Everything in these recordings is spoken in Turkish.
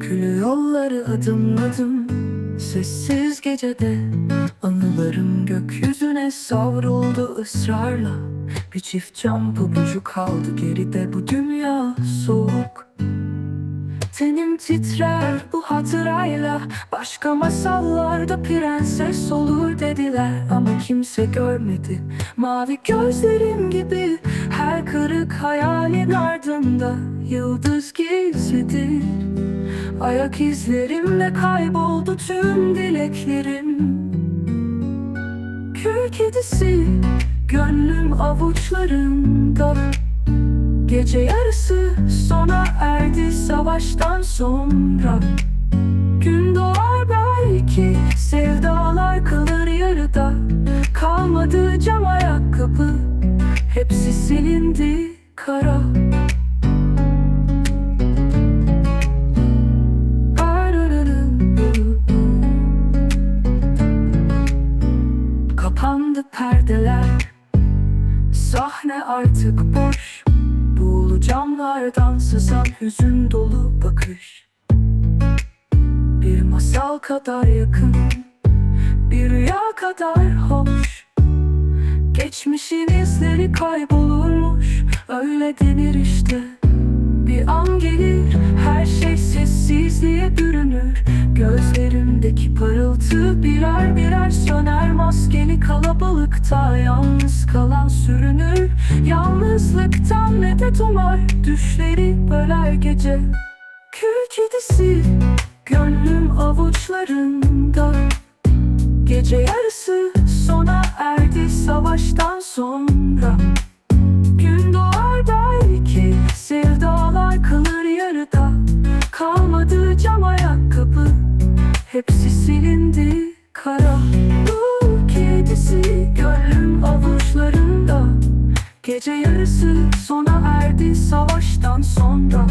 Külü yolları adım adım Sessiz gecede Anılarım gökyüzüne savruldu ısrarla. Bir çift cam pabucu kaldı geride bu dünya soğuk Tenim titrer bu hatırayla. Başka masallarda prenses olur dediler. Ama kimse görmedi. Mavi gözlerim gibi Her kırık hayalin ardında Yıldız gizlidir. Ayak izlerimle kayboldu tüm dileklerim. Kül kedisi Gönlüm avuçlarında Gece yarısı sona erdi savaştan sonra. Gün doğar belki sevdalar kalır yarıda. Kalmadı cam ayakkabı hepsi silindi kara. Kapandı perdeler Sahne artık boş Buğulu camlardan sızan hüzün dolu bakış. Bir masal kadar yakın Bir rüya kadar hoş. Geçmişin izleri kaybolurmuş Öyle denir işte. Bir an gelir her şey sessizliğe bürünür. Gözlerimdeki parıltı birer birer söner Maskeli kalabalıkta yalnız kalan sürünür. Yalnızlıktan medet umar Düşleri böler gece. Kül kedisi Gönlüm avuçlarında. Gece yarısı sona erdi savaştan sonra. Gün doğar belki sevdalar kalır yarıda. Kalmadı cam ayakkabı hepsi silindi kara Gece yarısı sona erdi savaştan sonra.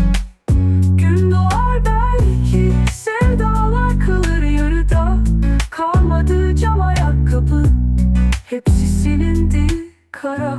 Gün doğar belki sevdalar kalır yarıda. Kalmadı cam ayakkabı hepsi silindi kara